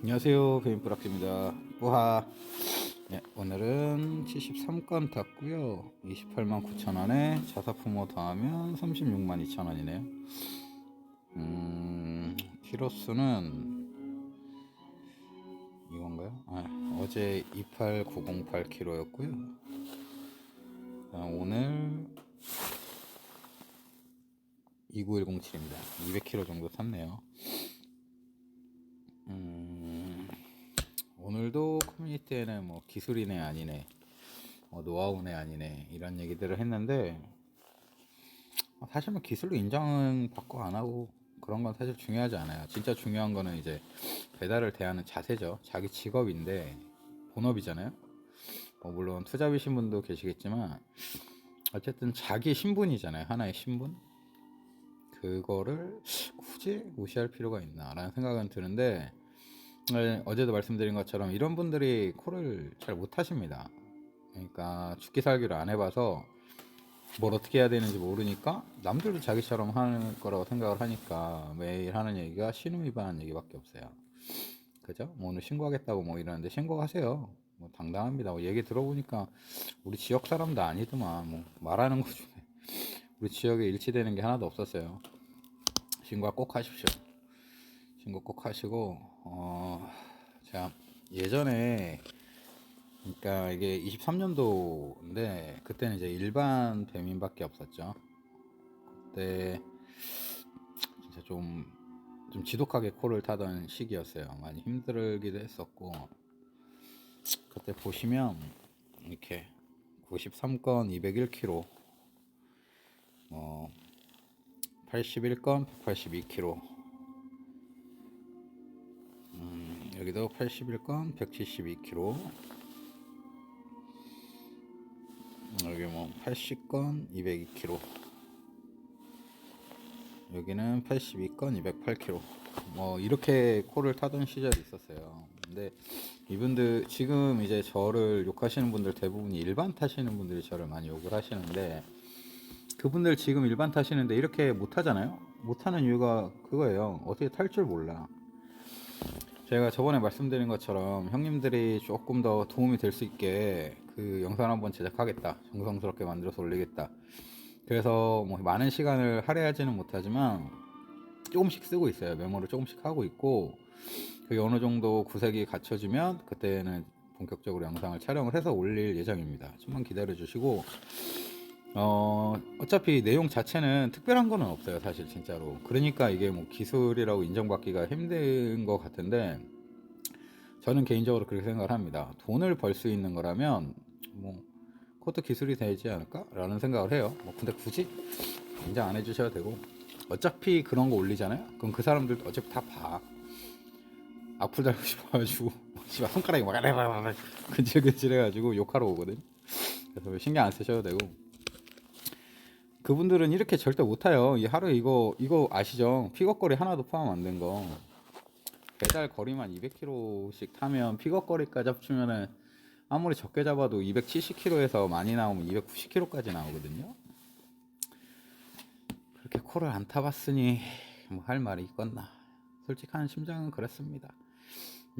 안녕하세요. 베인프락입니다. 우하. 네, 오늘은 73건 탔고요. 28만 9천원에 자사품호 더하면 36만 2천원이네요. 음 키로수는 이건가요? 아, 어제 28908kg였고요. 아, 오늘 29107입니다. 200kg 정도 탔네요 오늘도 커뮤니티에는 뭐 기술이네 아니네, 뭐 노하우네 아니네 이런 얘기들을 했는데 어, 사실 뭐 기술로 인정은 받고 안 하고 그런 건 사실 중요하지 않아요. 진짜 중요한 거는 이제 배달을 대하는 자세죠. 자기 직업인데 본업이잖아요. 뭐 물론 투잡이신 분도 계시겠지만 어쨌든 자기 신분이잖아요. 하나의 신분. 그거를 굳이 무시할 필요가 있나라는 생각은 드는데 네, 어제도 말씀드린 것처럼 이런 분들이 콜을 잘 못하십니다. 그러니까 죽기 살기를 안 해봐서 뭘 어떻게 해야 되는지 모르니까 남들도 자기처럼 하는 거라고 생각을 하니까 매일 하는 얘기가 신호 위반 얘기밖에 없어요. 그죠? 뭐 오늘 신고하겠다고 뭐 이러는데 신고하세요. 뭐 당당합니다. 뭐 얘기 들어보니까 우리 지역 사람도 아니더만 뭐 말하는 거 중에 우리 지역에 일치되는 게 하나도 없었어요. 신고 꼭 하십시오. 신고 꼭 하시고 어 제가 예전에 그러니까 이게 23년도인데 그때는 이제 일반 배민밖에 없었죠. 그때 진짜 좀, 좀 지독하게 코를 타던 시기였어요. 많이 힘들기도 했었고 그때 보시면 이렇게 93건 201kg 뭐 81건 182kg 여기도 81건 172kg 여기 뭐 80건 202kg 여기는 82건 208kg 뭐 이렇게 코를 타던 시절이 있었어요. 근데 이분들 지금 이제 저를 욕하시는 분들 대부분이 일반 타시는 분들이 저를 많이 욕을 하시는데 그분들 지금 일반 타시는데 이렇게 못 하잖아요? 못 하는 이유가 그거예요. 어떻게 탈 줄 몰라 제가 저번에 말씀드린 것처럼 형님들이 조금 더 도움이 될 수 있게 그 영상 한번 제작하겠다. 정성스럽게 만들어서 올리겠다. 그래서 뭐 많은 시간을 할애하지는 못하지만 조금씩 쓰고 있어요. 메모를 조금씩 하고 있고 그게 어느 정도 구색이 갖춰지면 그때는 본격적으로 영상을 촬영을 해서 올릴 예정입니다. 좀만 기다려 주시고 어, 어차피 내용 자체는 특별한 거는 없어요, 사실 진짜로. 그러니까 이게 뭐 기술이라고 인정받기가 힘든 것 같은데, 저는 개인적으로 그렇게 생각을 합니다. 돈을 벌 수 있는 거라면, 뭐, 그것도 기술이 되지 않을까라는 생각을 해요. 뭐, 근데 굳이 인정 안 해주셔도 되고, 어차피 그런 거 올리잖아요? 그럼 그 사람들 어차피 다 봐. 악플 달고 싶어가지고, 씨발 손가락이 막, 근질근질 해가지고 욕하러 오거든. 그래서 신경 안 쓰셔도 되고, 그분들은 이렇게 절대 못 타요. 이 하루 이거 이거 아시죠? 픽업거리 하나도 포함 안 된 거. 배달 거리만 200km씩 타면 픽업거리까지 합치면은 아무리 적게 잡아도 270km에서 많이 나오면 290km까지 나오거든요. 그렇게 코를 안 타봤으니 뭐 할 말이 있겠나. 솔직한 심정은 그렇습니다.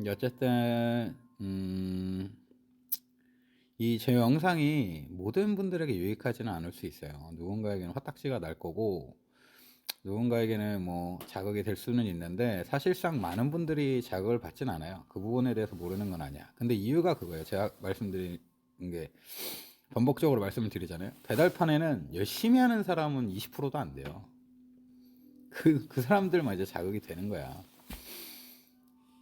어쨌든 음. 이 제 영상이 모든 분들에게 유익하지는 않을 수 있어요. 누군가에게는 화딱지가 날 거고, 누군가에게는 뭐 자극이 될 수는 있는데, 사실상 많은 분들이 자극을 받진 않아요. 그 부분에 대해서 모르는 건 아니야. 근데 이유가 그거예요. 제가 말씀드린 게, 반복적으로 말씀을 드리잖아요. 배달판에는 열심히 하는 사람은 20%도 안 돼요. 그, 그 사람들만 이제 자극이 되는 거야.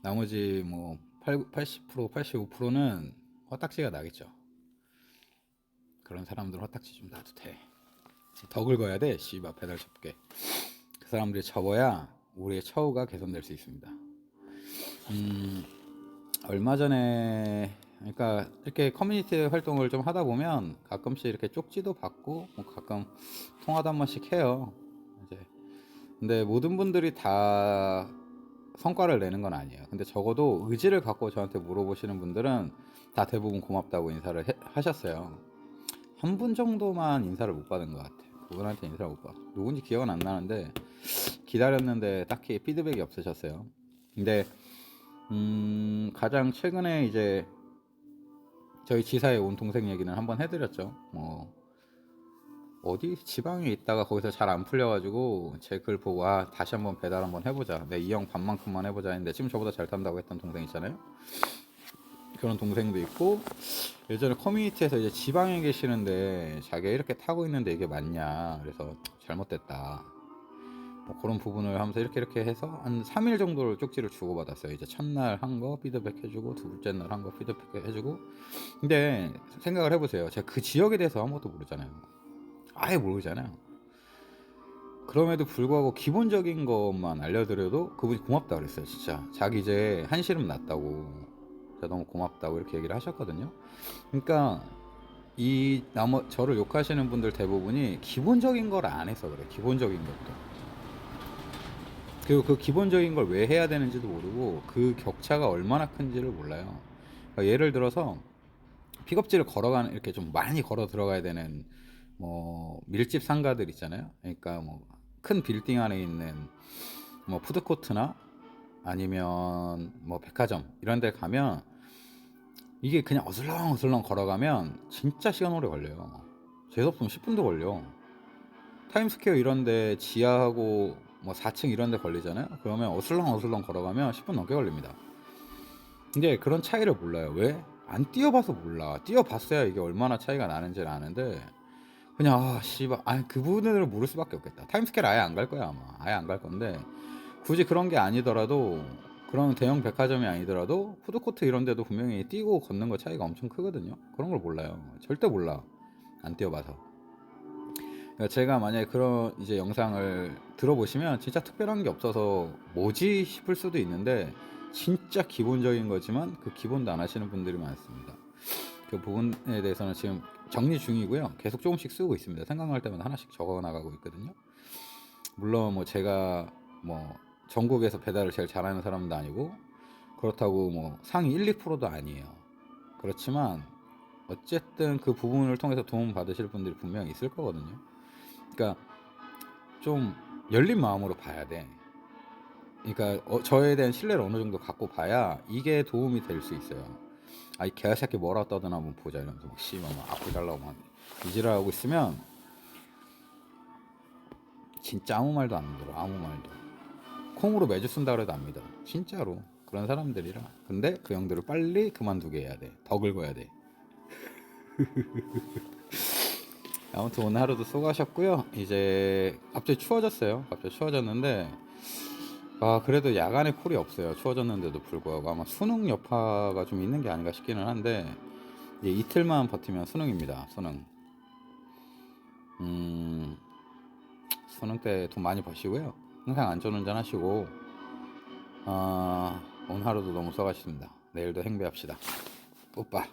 나머지 뭐 80%, 85%는 화딱지가 나겠죠. 그런 사람들 화딱지 좀 놔도 돼. 더 긁어야 돼. 씨발 배달 접게. 그 사람들이 접어야 우리의 처우가 개선될 수 있습니다. 음, 얼마 전에 그러니까 이렇게 커뮤니티 활동을 좀 하다 보면 가끔씩 이렇게 쪽지도 받고 뭐 가끔 통화도 한 번씩 해요. 이제 근데 모든 분들이 다 성과를 내는 건 아니에요. 근데 적어도 의지를 갖고 저한테 물어보시는 분들은 다 대부분 고맙다고 인사를 해, 하셨어요. 한 분 정도만 인사를 못 받은 것 같아요. 그분한테 인사를 못 받아. 누군지 기억은 안 나는데 기다렸는데 딱히 피드백이 없으셨어요. 근데 음, 가장 최근에 이제 저희 지사에 온 동생 얘기는 한번 해드렸죠. 뭐 어디 지방에 있다가 거기서 잘 안 풀려가지고 제 글 보고 아 다시 한번 배달 한번 해보자. 내 이 형 반만큼만 해보자 했는데 지금 저보다 잘 탄다고 했던 동생 있잖아요. 그런 동생도 있고 예전에 커뮤니티에서 이제 지방에 계시는데 자기가 이렇게 타고 있는데 이게 맞냐. 그래서 잘못됐다. 뭐 그런 부분을 하면서 이렇게 이렇게 해서 한 3일 정도를 쪽지를 주고받았어요. 이제 첫날 한 거 피드백 해주고 두 번째 날 한 거 피드백 해주고. 근데 생각을 해보세요. 제가 그 지역에 대해서 아무것도 모르잖아요. 아예 모르잖아요. 그럼에도 불구하고 기본적인 것만 알려드려도 그분이 고맙다 그랬어요 진짜. 자기 이제 한시름 났다고 진짜 너무 고맙다고 이렇게 얘기를 하셨거든요. 그러니까 이 나머 저를 욕하시는 분들 대부분이 기본적인 걸 안 해서 그래. 기본적인 것도. 그리고 그 기본적인 걸 왜 해야 되는지도 모르고 그 격차가 얼마나 큰지를 몰라요. 그러니까 예를 들어서 픽업지를 걸어가는 이렇게 좀 많이 걸어 들어가야 되는 뭐 밀집 상가들 있잖아요. 그러니까 뭐 큰 빌딩 안에 있는 뭐 푸드코트나 아니면 뭐 백화점 이런 데 가면 이게 그냥 어슬렁 어슬렁 걸어가면 진짜 시간 오래 걸려요. 재수없으면 10분도 걸려. 타임스퀘어 이런 데 지하하고 뭐 4층 이런 데 걸리잖아요. 그러면 어슬렁 어슬렁 걸어가면 10분 넘게 걸립니다. 근데 그런 차이를 몰라요. 왜? 안 뛰어봐서 몰라. 뛰어봤어야 이게 얼마나 차이가 나는지를 아는데 그냥 아 씨발 아니 그 부분을 모를 수밖에 없겠다. 타임스퀘어 아예 안 갈 거야 아마. 아예 안 갈 건데 굳이 그런 게 아니더라도 그런 대형 백화점이 아니더라도 푸드코트 이런 데도 분명히 뛰고 걷는 거 차이가 엄청 크거든요. 그런 걸 몰라요. 절대 몰라. 안 뛰어봐서. 그러니까 제가 만약에 그런 이제 영상을 들어보시면 진짜 특별한 게 없어서 뭐지 싶을 수도 있는데 진짜 기본적인 거지만 그 기본도 안 하시는 분들이 많습니다. 그 부분에 대해서는 지금 정리 중이고요. 계속 조금씩 쓰고 있습니다. 생각날 때마다 하나씩 적어 나가고 있거든요. 물론 뭐 제가 뭐 전국에서 배달을 제일 잘하는 사람도 아니고 그렇다고 뭐 상위 1, 2%도 아니에요. 그렇지만 어쨌든 그 부분을 통해서 도움 받으실 분들이 분명히 있을 거거든요. 그러니까 좀 열린 마음으로 봐야 돼. 그러니까 어, 저에 대한 신뢰를 어느 정도 갖고 봐야 이게 도움이 될 수 있어요. 아이 개새끼 뭐라 떠드나 한번 보자 이러면서 막 씨발 막 앞을 달라고 막 이지랄하고 있으면 진짜 아무 말도 안 들어 아무 말도 콩으로 매주 쓴다 그래도 안 믿어. 진짜로. 그런 사람들이라. 근데 그 형들을 빨리 그만두게 해야 돼 더 긁어야 돼. 아무튼 오늘 하루도 수고하셨고요. 이제 갑자기 추워졌어요. 갑자기 추워졌는데 아 그래도 야간에 콜이 없어요. 추워졌는데도 불구하고 아마 수능 여파가 좀 있는 게 아닌가 싶기는 한데 이제 이틀만 버티면 수능입니다. 수능. 음 수능 때 돈 많이 버시고요 항상 안전운전 하시고 아 오늘 하루도 너무 수고하셨습니다. 내일도 행배합시다. 오빠